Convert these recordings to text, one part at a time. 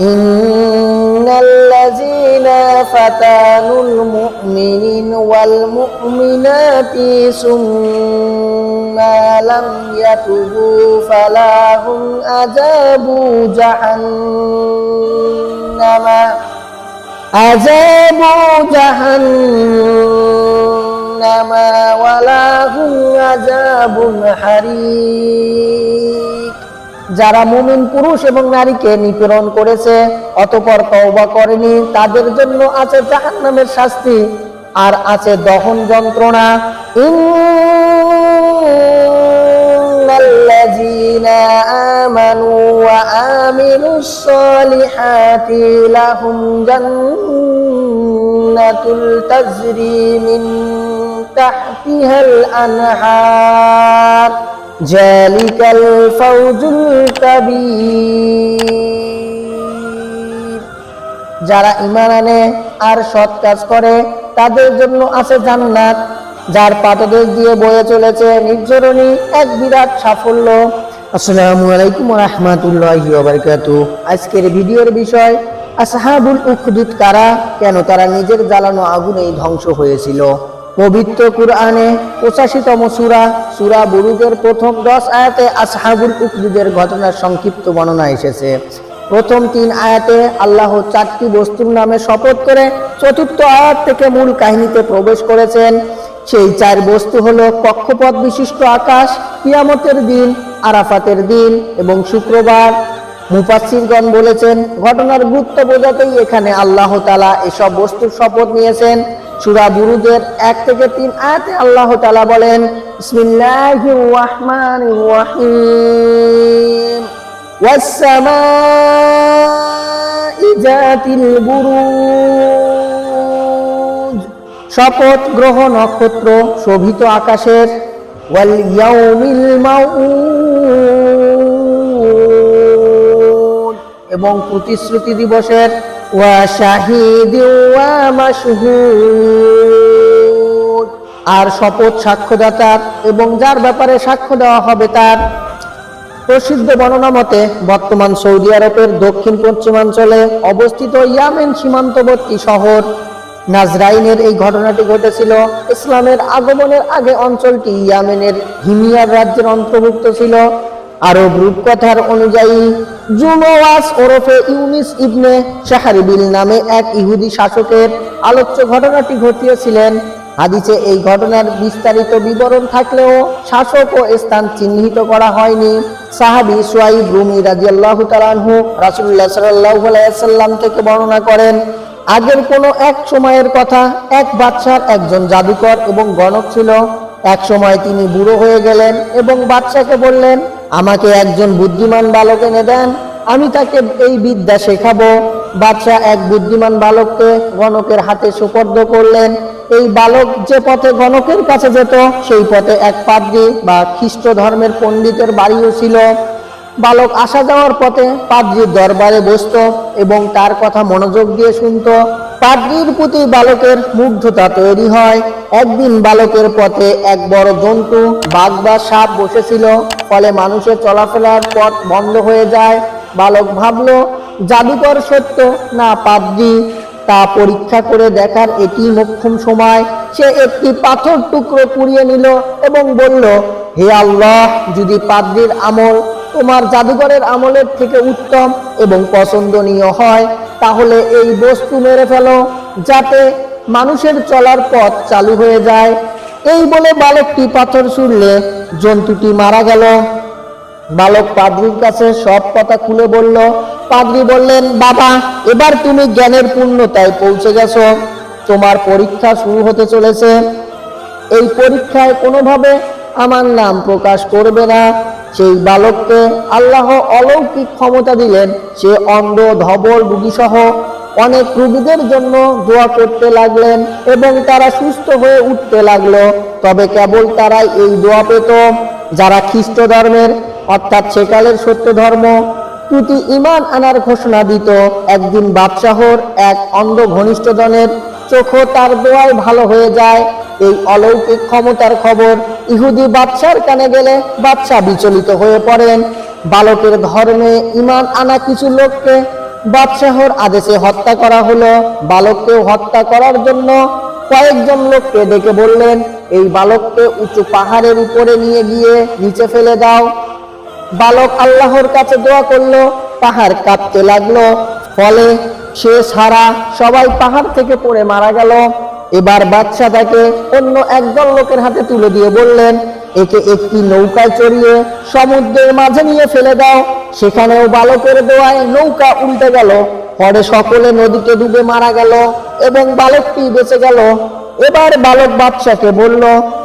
إن الذين فتنوا المؤمنين والمؤمنات ثم لم يتوبوا فلهم عذاب جهنم عذاب جهنم ولهم عذاب حريق যারা মুমিন পুরুষ এবং নারীকে নিপীড়ন করেছে, অতপর তওবা করেনি, তাদের জন্য আছে জাহান্নামের শাস্তি আর আছে দহন যন্ত্রণা। আনহার। ذلك الفوز الكبير যারা ঈমান আনে আর সৎ কাজ করে তাদের জন্য আছে জান্নাত যার পাদদেশ দিয়ে বয়ে চলেছে নির্ঝরণী এক বিরাট সাফল্য আসসালামু আলাইকুম রহমতুল্লাহি আজকের ভিডিওর বিষয় আসহাবুল উখদুদ কারা কেন তারা নিজের জ্বালানো আগুনেই ধ্বংস হয়েছিল পবিত্র কুরআনে পঁচাশিতম সুরা সুরা বুরুজের প্রথম দশ আয়াতে আসহাবুল উকদুদের ঘটনার সংক্ষিপ্ত বর্ণনা এসেছে। প্রথম তিন আয়াতে আল্লাহ চারটি বস্তুর নামে শপথ করে চতুর্থ আয়াত থেকে মূল কাহিনীতে প্রবেশ করেছেন। সেই চার বস্তু হল কক্ষপথ বিশিষ্ট আকাশ, কিয়ামতের দিন, আরাফাতের দিন এবং শুক্রবার। মুফাসসিরগণ বলেছেন, ঘটনার গুরুত্ব বোঝাতেই এখানে আল্লাহ তালা এসব বস্তুর শপথ নিয়েছেন। সূরা বুরুজের এক থেকে তিন আয়াতে আল্লাহ তালা বলেন শপথ, গ্রহ, নক্ষত্র, শোভিত আকাশের। ওয়াল ইয়াউমিল মাউউদ এবং প্রতিশ্রুতি দিবসের ওয়া শাহিদি আর শপথ সাক্ষ্যদাতার এবং যার ব্যাপারে সাক্ষ্য দেওয়া হবে তার প্রসিদ্ধ বর্ণনা মতে, বর্তমান সৌদি আরবের দক্ষিণ পশ্চিমাঞ্চলে অবস্থিত ইয়ামেন সীমান্তবর্তী শহর নাজরাইনের এই ঘটনাটি ঘটেছিল। ইসলামের আগমনের আগে অঞ্চলটি ইয়ামেনের হিমিয়ার রাজ্যের অন্তর্ভুক্ত ছিল। আরব রূপকথার অনুযায়ী জুনোয়াস ওরফে ইউনিস ইবনে শাহরিবিল নামে এক ইহুদি শাসকের আলোচ্য ঘটনাটি ঘটিয়েছিলেন। হাদিসে এই ঘটনার বিস্তারিত বিবরণ থাকলেও শাসক ও স্থান চিহ্নিত করা হয়নি। সাহাবি সুয়াইব রুমি রাজিয়াল্লাহু সাল্লাল্লাহু আলাইহি সাল্লাম থেকে বর্ণনা করেন, আগের কোনো এক সময়ের কথা এক বাদশার একজন জাদুকর এবং গণক ছিল। এক সময় তিনি বুড়ো হয়ে গেলেন এবং বাদশাকে বললেন, আমাকে একজন বুদ্ধিমান বালক এনে দেন, আমি তাকে এই বিদ্যা শেখাবো। বাদশাহ এক বুদ্ধিমান বালককে গণকের হাতে সুপর্দ করলেন। এই বালক যে পথে গণকের কাছে যেত, সেই পথে এক পাদ্রী বা খ্রিস্ট ধর্মের পণ্ডিতের বাড়িও ছিল। বালক আসা যাওয়ার পথে পাদ্রির দরবারে বসত এবং তার কথা মনোযোগ দিয়ে শুনত। পাদ্রির প্রতি বালকের মুগ্ধতা তৈরি হয়। একদিন বালকের পথে এক বড় জন্তু, বাঘ বা সাপ বসেছিল। ফলে মানুষের চলাফেরার পথ বন্ধ হয়ে যায়। বালক ভাবলো, জাদুকর সত্য না পাদ্রি? তা পরীক্ষা করে দেখার এটি মোক্ষম সময়। সে একটি পাথর টুকরো কুড়িয়ে নিল এবং বলল, হে আল্লাহ, যদি পাদ্রির আমল তোমার জাদুঘরের আমলের থেকে উত্তম এবং পছন্দনীয় হয়, তাহলে এই বস্তু মেরে ফেলো, যাতে মানুষের চলার পথ চালু হয়ে যায়। এই বলে বালকটি পাথর ছুড়লে জন্তুটি মারা গেল। বালক পাদ্রির কাছে সব কথা খুলে বলল, পাদ্রি বললেন, বাবা, এবার তুমি জ্ঞানের পূর্ণতায় পৌঁছে গেছো। তোমার পরীক্ষা শুরু হতে চলেছে। এই পরীক্ষায় কোনোভাবে আমার নাম প্রকাশ করবে না। সেই বালককে আল্লাহ অলৌকিক ক্ষমতা দিলেন, সে অন্ধ, ধবল রুগীসহ অনেক রুগীদের জন্য দোয়া করতে লাগলেন এবং তারা সুস্থ হয়ে উঠতে লাগল। তবে কেবল তারাই এই দোয়া পেত, যারা খ্রিস্ট ধর্মের, অর্থাৎ সেকালের সত্য ধর্ম প্রতি ইমান আনার ঘোষণা দিত। একদিন বাদশাহর এক অন্ধ ঘনিষ্ঠজনের চোখও তার দোয়ায় ভালো হয়ে যায়। এই অলৌকিক ক্ষমতার খবর ইহুদি বাদশার কানে গেলে বাদশাহ বিচলিত হয়ে পড়েন। বালকের ধর্মে ইমান আনা কিছু লোককে বাদশাহর আদেশে হত্যা করা হলো। বালককেও হত্যা করার জন্য কয়েকজন লোককে ডেকে বললেন, এই বালককে উঁচু পাহাড়ের উপরে নিয়ে গিয়ে নিচে ফেলে দাও। বালক আল্লাহর কাছে দোয়া করল, পাহাড় কাঁপতে লাগল। ফলে সে সারা সবাই পাহাড় থেকে পড়ে মারা গেল। এবার বাচ্চা তাকে অন্য একদল লোকের হাতে তুলে দিয়ে বললেন, একে একটি নৌকায় চড়িয়ে সমুদ্রের মাঝে নিয়ে ফেলে দাও। সেখানেও বালকের দোয়ায় নৌকা উল্টে গেল। পরে সকলে নদীতে ডুবে মারা গেল এবং বালকটি বেঁচে গেল। এবার বালক বাদশাকে বলল,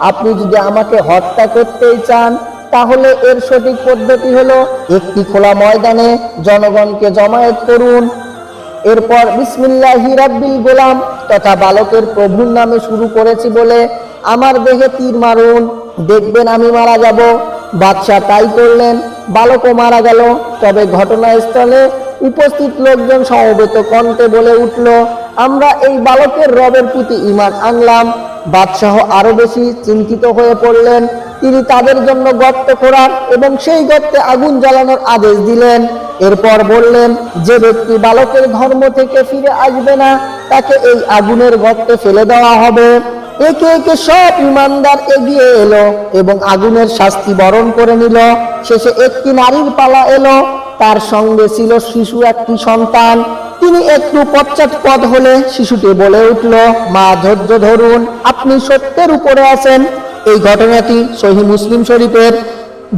আপনি যদি আমাকে হত্যা করতেই চান, তাহলে এর সঠিক পদ্ধতি হলো একটি খোলা ময়দানে জনগণকে জমায়েত করুন। এরপর বিসমিল্লাহি রাব্বিল গোলাম তথা বালকের প্রভুর নামে শুরু করেছি বলে আমার দেহে তীর মারুন। দেখবেন আমি মারা যাব। বাদশাহ তাই করলেন। বালকও মারা গেল। তবে ঘটনাস্থলে উপস্থিত লোকজন সমবেত কণ্ঠে বলে উঠল, আমরা এই বালকের রবের প্রতি ইমান আনলাম। বাদশাহ আরও বেশি চিন্তিত হয়ে পড়লেন। তিনি তাদের জন্য গর্ত খোঁড়ার এবং সেই গর্তে আগুন জ্বালানোর আদেশ দিলেন। এরপর বললেন, যে ব্যক্তি বালকের ধর্ম থেকে ফিরে আসবে না, তাকে এই আগুনের গর্তে ফেলে দেওয়া হবে। একে একে সব ইমানদার এগিয়ে এলো এবং আগুনের শাস্তি বরণ করে নিল। শেষে একটি নারীর পালা এলো, তার সঙ্গে ছিল শিশু একটি সন্তান। তিনি একটু পশ্চাৎপদ হলে শিশুটি বলে উঠল, মা, ধৈর্য ধরুন, আপনি সত্যের উপরে আছেন। এই ঘটনাটি সহি মুসলিম শরীফের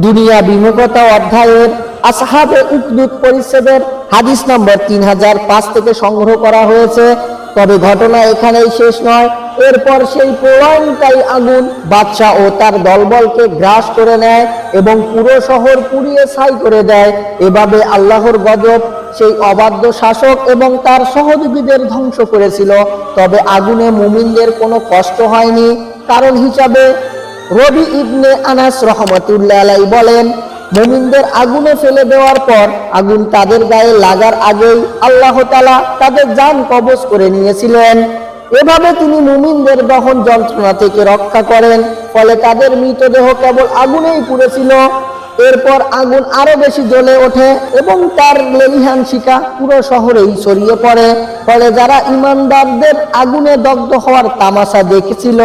দুনিয়া বিমুখতা অধ্যায়ের আসহাবে উকদুত পরিচ্ছেদের হাদিস নম্বর তিন হাজার পাঁচ থেকে সংগ্রহ করা হয়েছে। তবে ঘটনা এখানেই শেষ নয়। এরপর সেই প্রলয়ঙ্কারী আগুন বাদশাহ ও তার দলবলকে গ্রাস করে নেয় এবং পুরো শহর পুড়িয়ে ছাই করে দেয়। এভাবে আল্লাহর গজব সেই অবাধ্য শাসক এবং তার সহযোগীদের ধ্বংস করেছিল। তবে আগুনে মুমিনদের কোনো কষ্ট হয়নি। কারণ হিসাবে রবি ইবনে আনাস রহমতুল্লাহ আলাই বলেন, মুমিনদের আগুনে ফেলে দেওয়ার পর আগুন তাদের গায়ে লাগার আগেই আল্লাহ তালা তাদের যান কবজ করে নিয়েছিলেন। এভাবে তিনি মুমিনদের দহন যন্ত্রণা থেকে রক্ষা করেন, ফলে তাদের মৃতদেহ কেবল আগুনেই পুড়েছিল এরপর আগুন আরও বেশি জ্বলে ওঠে এবং তার লেলিহান শিকা পুরো শহরেই ছড়িয়ে পড়ে, ফলে যারা ইমানদারদের আগুনে দগ্ধ হওয়ার তামাশা দেখেছিল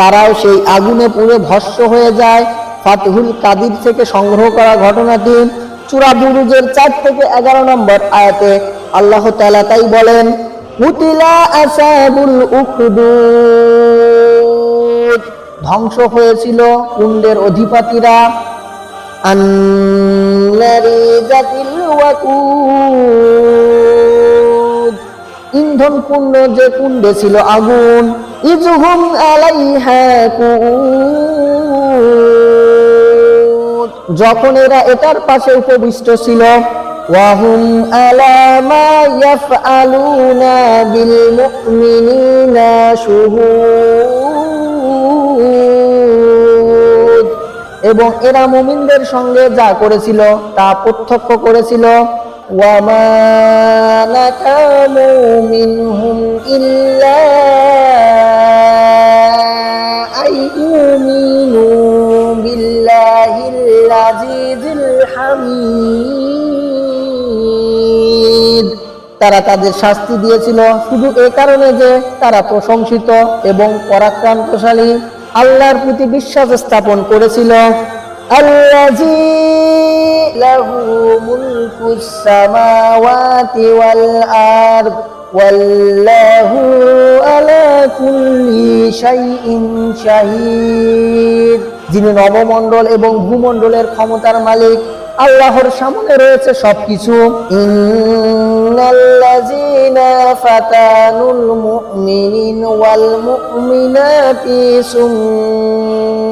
তারাও সেই আগুনে পুড়ে ভস্য হয়ে যায়। ফাতহুল কাদির থেকে সংগ্রহ করা ঘটনাটি চূড়া বুরুজের চার থেকে এগারো নম্বর আয়াতে আল্লাহ তাআলা তাই বলেন ধ্বংস হয়েছিল কুণ্ডের অধিপতিরা। ইন্ধন পূর্ণ যে কুণ্ডে ছিল আগুন ইজহুম আলাইহা কুদ যখন এরা এটার পাশে উপবিষ্ট ছিল আলা মা ইয়াফআলুনা বিল মুমিনিনা শুহুদ। এবং এরা মুমিনদের সঙ্গে যা করেছিল তা প্রত্যক্ষ করেছিল। ওয়ামা নাকামু মিনহুম ইল্লা আইয়ুমিনু বিল্লাহিল আজিজিল হামিদ তারা তাদের শাস্তি দিয়েছিল শুধু এ কারণে যে তারা প্রশংসিত এবং পরাক্রান্তশালী। আল্লাহর প্রতি বিশ্বাস স্থাপন করেছিল। আল্লাজি মুলকুস সামাওয়াতি ওয়াল আরদ ওয়াল্লাহু আলা কুল্লি শাইইন শাহিদ যিনি নবমণ্ডল এবং ভূমণ্ডলের ক্ষমতার মালিক, আল্লাহর সামনে রয়েছে সবকিছু। ইন্নাল্লাযীনা ফাতানুল মুমিনিন ওয়াল মুমিনাতি সুম্মা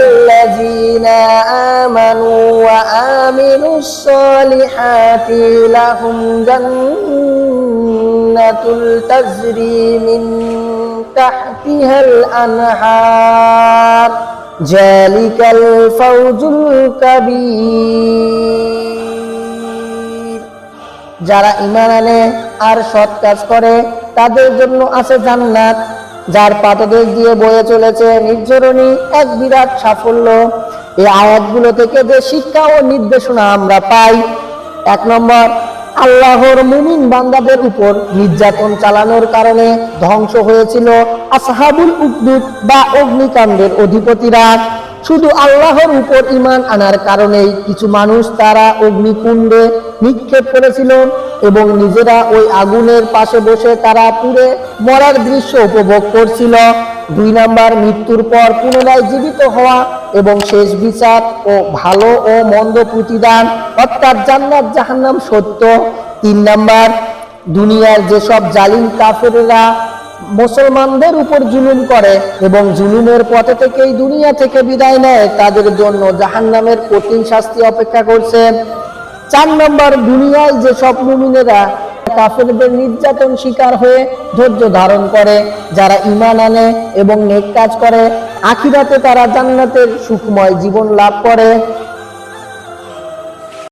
الذين آمنوا وآمنوا الصالحات لهم جنة تجري من تحتها الأنهار ذلك الفوز الكبير যারা ইমান আনে আর সৎ কাজ করে তাদের জন্য আছে জান্নাত যার পাদদেশ দিয়ে বয়ে চলেছে নির্ঝরণী এক বিরাট সাফল্য। এই আয়াতগুলো থেকে যে শিক্ষা ও নির্দেশনা আমরা পাই। এক নম্বর, আল্লাহর মুমিন বান্দাদের উপর নির্যাতন চালানোর কারণে ধ্বংস হয়েছিল আসহাবুল উকদুদ বা অগ্নিকাণ্ডের অধিপতিরা। শুধু আল্লাহর উপর ইমান আনার কারণেই কিছু মানুষ তারা অগ্নিকুণ্ডে নিক্ষেপ করেছিল। এবং নিজেরা ওই আগুনের পাশে বসে তারা পুড়ে মরার দৃশ্য উপভোগ করছিল। দুই নাম্বার মৃত্যুর পর পুনরায় জীবিত হওয়া এবং শেষ বিচার ও ভালো ও মন্দ প্রতিদান, অর্থাৎ জান্নাত জাহান্নাম সত্য। তিন নাম্বার, দুনিয়ার যেসব জালিম কাফেরেরা মুসলমানদের উপর জুলুম করে এবং জুলুমের পথে থেকেই দুনিয়া থেকে বিদায় নেয়, তাদের জন্য জাহান্নামের কঠিন শাস্তি অপেক্ষা করছে। চার নম্বর দুনিয়ায় যে সব মুমিনেরা কাফেরদের নির্যাতন শিকার হয়ে ধৈর্য ধারণ করে, যারা ইমান আনে এবং নেক কাজ করে, আখিরাতে তারা জান্নাতের সুখময় জীবন লাভ করে।